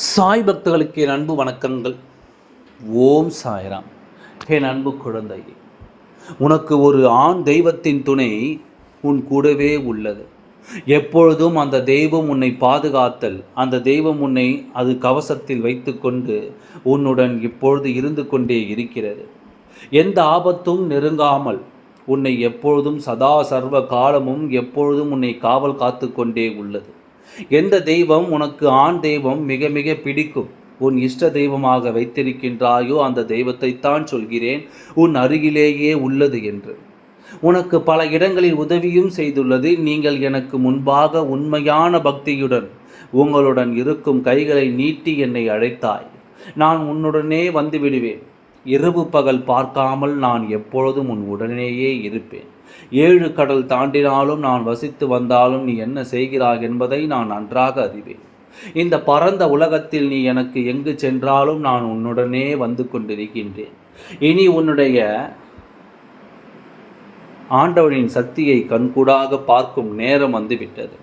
சாய் பக்தர்களுக்கு என் அன்பு வணக்கங்கள். ஓம் சாய்ராம். என் அன்பு குழந்தையே உனக்கு ஒரு ஆண் தெய்வத்தின் துணை உன் கூடவே உள்ளது. எப்பொழுதும் அந்த தெய்வம் உன்னை பாதுகாத்தல் அந்த தெய்வம் உன்னை அது கவசத்தில் வைத்துக்கொண்டு உன்னுடன் இப்பொழுது இருந்து கொண்டே இருக்கிறது. எந்த ஆபத்தும் நெருங்காமல் உன்னை எப்பொழுதும் சதா சர்வ காலமும் எப்பொழுதும் உன்னை காவல் காத்து கொண்டே உள்ளது. எந்த தெய்வம் உனக்கு ஆண் தெய்வம் மிக மிக பிடிக்கும்? உன் இஷ்ட தெய்வமாக வைத்திருக்கின்றாயோ அந்த தெய்வத்தைத்தான் சொல்கிறேன் உன் அருகிலேயே உள்ளது என்று. உனக்கு பல இடங்களில் உதவியும் செய்துள்ளது நீங்கள் எனக்கு முன்பாக உண்மையான பக்தியுடன் உங்களுடன் இருக்கும் கைகளை நீட்டி என்னை அழைத்தாய். நான் உன்னுடனே வந்து விடுவேன். இரவு பகல் பார்க்காமல் நான் எப்பொழுதும் உன் உடனேயே இருப்பேன். ஏழு கடல் தாண்டினாலும் நான் வசித்து வந்தாலும் நீ என்ன செய்கிறாய் என்பதை நான் நன்றாக அறிவேன். இந்த பரந்த உலகத்தில் நீ எனக்கு எங்கு சென்றாலும் நான் உன்னுடனே வந்து கொண்டிருக்கின்றேன். இனி உன்னுடைய ஆண்டவனின் சக்தியை கண்கூடாக பார்க்கும் நேரம் வந்துவிட்டது.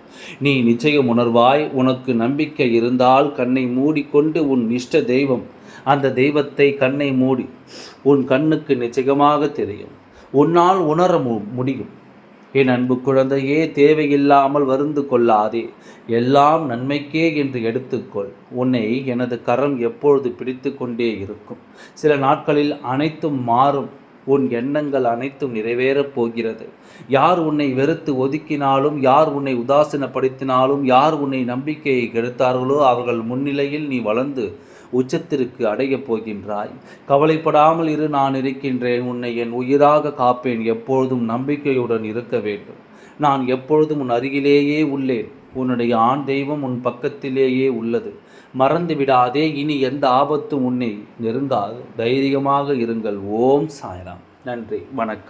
நீ நிச்சயம் உணர்வாய் உனக்கு நம்பிக்கை இருந்தால் கண்ணை மூடிக்கொண்டு உன் இஷ்ட தெய்வம் அந்த தெய்வத்தை கண்ணை மூடி உன் கண்ணுக்கு நிச்சயமாக தெரியும். உன்னால் உணர முடியும். என் அன்பு குழந்தையே தேவையில்லாமல் வருந்து கொள்ளாதே. எல்லாம் நன்மைக்கே என்று எடுத்துக்கொள். உன்னை எனது கரம் எப்பொழுது பிடித்து கொண்டே இருக்கும். சில நாட்களில் அனைத்தும் மாறும். உன் எண்ணங்கள் அனைத்தும் நிறைவேறப் போகிறது. யார் உன்னை வெறுத்து ஒதுக்கினாலும் யார் உன்னை உதாசீனப்படுத்தினாலும் யார் உன்னை நம்பிக்கையை கெடுத்தார்களோ அவர்கள் முன்னிலையில் நீ வளர்ந்து உச்சத்திற்கு அடையப் போகின்றாய். கவலைப்படாமல் இரு நான் இருக்கின்றேன். உன்னை என் உயிராக காப்பேன். எப்பொழுதும் நம்பிக்கையுடன் இருக்க வேண்டும். நான் எப்பொழுதும் உன் அருகிலேயே உள்ளேன். உன்னுடைய ஆண் தெய்வம் உன் பக்கத்திலேயே உள்ளது. மறந்து விடாதே இனி எந்த ஆபத்தும் உன்னை நெருங்காது. தைரியமாக இருங்கள். ஓம் சாய்ராம். நன்றி. வணக்கம்.